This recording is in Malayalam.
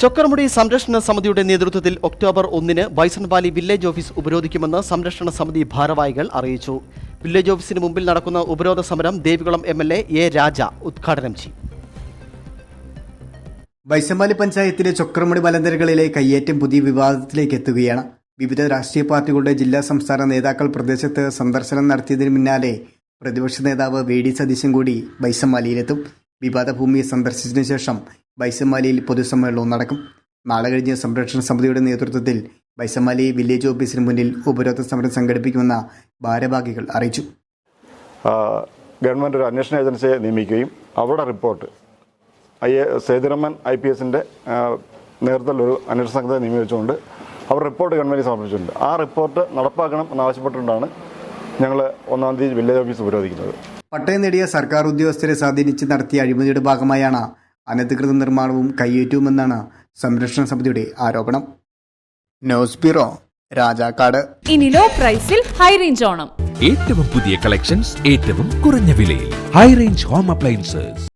ചൊക്കർമുടി സംരക്ഷണ സമിതിയുടെ നേതൃത്വത്തിൽ ഒക്ടോബർ ഒന്നിന് ബൈസൺ വാലി വില്ലേജ് ഓഫീസ് ഉപരോധിക്കുമെന്ന് സംരക്ഷണ സമിതി ഭാരവാഹികൾ അറിയിച്ചു. വില്ലേജ് ഓഫീസിന് മുമ്പിൽ നടക്കുന്ന ഉപരോധ സമരം Devikulam M L A A Raja ഉദ്ഘാടനം ചെയ്യും. വൈശമ്പാലി പഞ്ചായത്തിലെ ചൊക്രമുടി മലനിരകളിലെ കയ്യേറ്റം പുതിയ വിവാദത്തിലേക്ക് എത്തുകയാണ്. വിവിധ രാഷ്ട്രീയ പാർട്ടികളുടെ ജില്ലാ സംസ്ഥാന നേതാക്കൾ പ്രദേശത്ത് സന്ദർശനം നടത്തിയതിനു പിന്നാലെ പ്രതിപക്ഷ നേതാവ് വി ഡി സതീശൻ കൂടി ബൈസമ്മാലിയിലെത്തും വിവാദ ഭൂമി സന്ദർശിച്ചതിനു ശേഷം ബൈസമ്മാലിയിൽ പൊതുസമ്മേളനവും നടക്കും. നാളെ കഴിഞ്ഞ് സംരക്ഷണ സമിതിയുടെ നേതൃത്വത്തിൽ ബൈസമാലി വില്ലേജ് ഓഫീസിന് മുന്നിൽ ഉപരോധ സമരം സംഘടിപ്പിക്കുമെന്ന ഭാരവാഹികൾ അറിയിച്ചു. ഗവൺമെന്റ് ഒരു അന്വേഷണ ഏജൻസിയെ നിയമിക്കുകയും അവരുടെ report I A Sethuraman I P എസിന്റെ നേതൃത്വത്തിൽ ഒരു അന്വേഷണ സംഘത്തെ നിയമിച്ചുകൊണ്ട് അവർ റിപ്പോർട്ട് ഗവൺമെന്റ് സമർപ്പിച്ചിട്ടുണ്ട്. ആ റിപ്പോർട്ട് നടപ്പാക്കണം എന്നാവശ്യപ്പെട്ടുകൊണ്ടാണ് ഞങ്ങൾ ഒന്നാം തീയതി വില്ലേജ് ഓഫീസ് ഉപരോധിക്കുന്നത്. പട്ടയം നേടിയ സർക്കാർ ഉദ്യോഗസ്ഥരെ സ്വാധീനിച്ച് നടത്തിയ അഴിമതിയുടെ ഭാഗമായാണ് അനധികൃത നിർമ്മാണവും കയ്യേറ്റവുമെന്നാണ് സംരക്ഷണ സമിതിയുടെ ആരോപണം. News bureau Rajakkad. ഇനി ലോ പ്രൈസിൽ ഹൈ റേഞ്ച് ഓണം. ഏറ്റവും പുതിയ കളക്ഷൻസ് ഏറ്റവും കുറഞ്ഞ വിലയിൽ. High range home appliances.